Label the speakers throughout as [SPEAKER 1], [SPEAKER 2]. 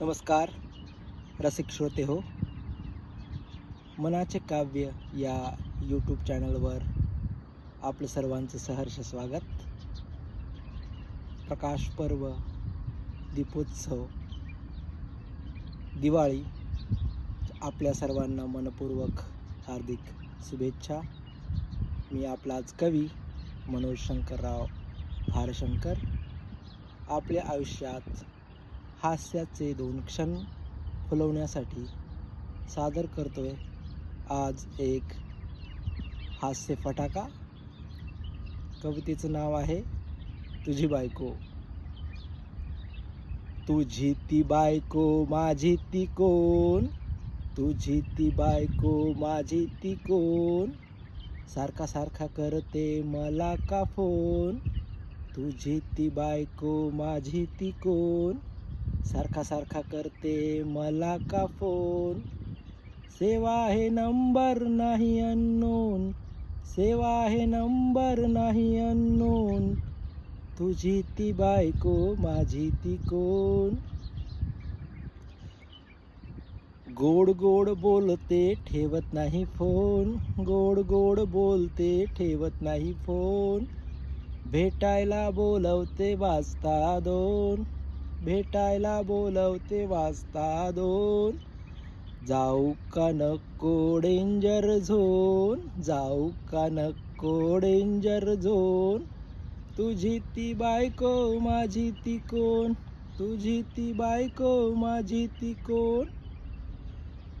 [SPEAKER 1] नमस्कार रसिक श्रोते हो. मनाचे काव्य या यूट्यूब चॅनलवर आपलं सर्वांचं सहर्ष स्वागत. प्रकाश पर्व दीपोत्सव दिवाळी आपल्या सर्वांना मनपूर्वक हार्दिक शुभेच्छा. मी आपलाच कवी मनोज शंकरराव भारशंकर आपल्या आयुष्यात हास्याचे दोन क्षण फुलवण्यासाठी सादर करतोय आज एक हास्य फटाका. कवितेचं नाव आहे तुझी बायको. तुझी ती बायको माझी ती कोण? तुझी ती बायको माझी ती कोण? सारखा सारखा करते मला का फोन? तुझी ती बायको माझी ती कोण? सारखा सारखा करते मला का फोन? सेवा आहे नंबर नाही अननोन. सेवा आहे नंबर नाही अननोन. तुझी ती बायको माझी ती कोण? गोड गोड बोलते ठेवत नाही फोन. गोड गोड बोलते ठेवत नाही फोन. भेटायला बोलवते वाजता दोन. भेटायला बोलवते वाजता दोन. जाऊ का नको डेंजर झोन जाऊ का नको डेंजर झोन तुझी ती बायको माझी ती कोण? तुझी ती बायको माझी ती कोण?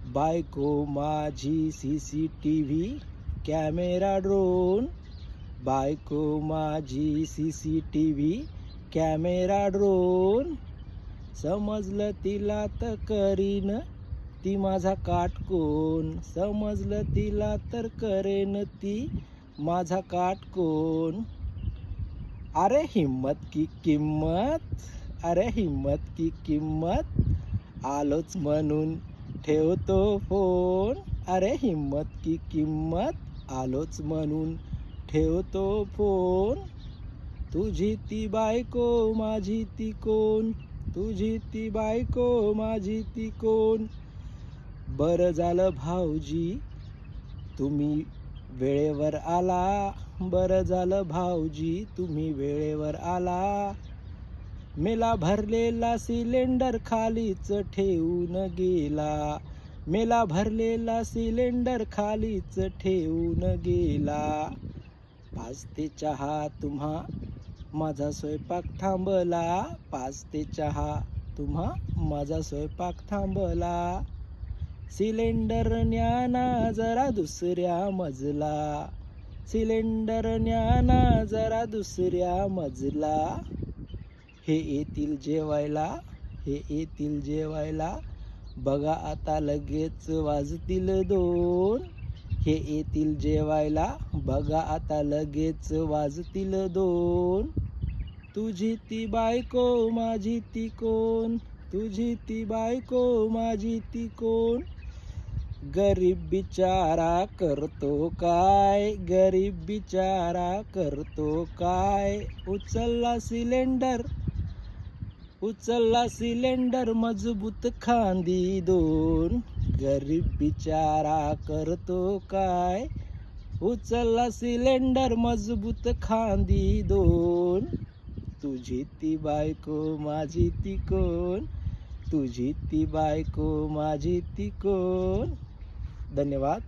[SPEAKER 1] बायको माझी C C T V camera drone. बायको माझी C C T V camera drone. समजलं तिला तर करीन. ती माझा काटकोण समजलं तिला तर करेन ती माझा काटकोण अरे हिम्मत की किंमत. अरे हिम्मत की किंमत. आलोच म्हणून ठेवतो फोन. अरे हिम्मत की किंमत. आलोच म्हणून ठेवतो फोन. तुझी ती बायको माझी ती कोण? तुझी ती बायको माझी ती कोण? बरं झालं भाऊजी तुम्ही वेळेवर आला. बरं झालं भाऊजी तुम्ही वेळेवर आला. मेला भरलेला सिलेंडर खालीच ठेवून गेला. मेला भरलेला सिलेंडर खालीच ठेवून गेला. पाच ते चहा तुम्हा माझा स्वयंपाक थांबला पाच ते चहा. तुम्हा माझा स्वयंपाक थांबला. सिलेंडर न्याना जरा दुसऱ्या मजला. सिलेंडर न्याना जरा दुसऱ्या मजला. हे येतील जेवायला हे येतील जेवायला. बघा आता लगेच वाजतील दोन. हे येतील जेवायला. बघा आता लगेच वाजतील दोन. तुझी ती बायको माझी ती कोण? तुझी ती बायको माझी ती कोण? गरीब बिचारा करतो काय? गरीब बिचारा करतो काय? उचलला सिलेंडर उचलला सिलेंडर मजबूत खांदी दोन. गरीब बिचारा करतो काय? उचलला सिलेंडर मजबूत खांदी दोन. तुझी ती बायको माझी ती कोण? तुझी ती बायको माझी ती कोण? धन्यवाद.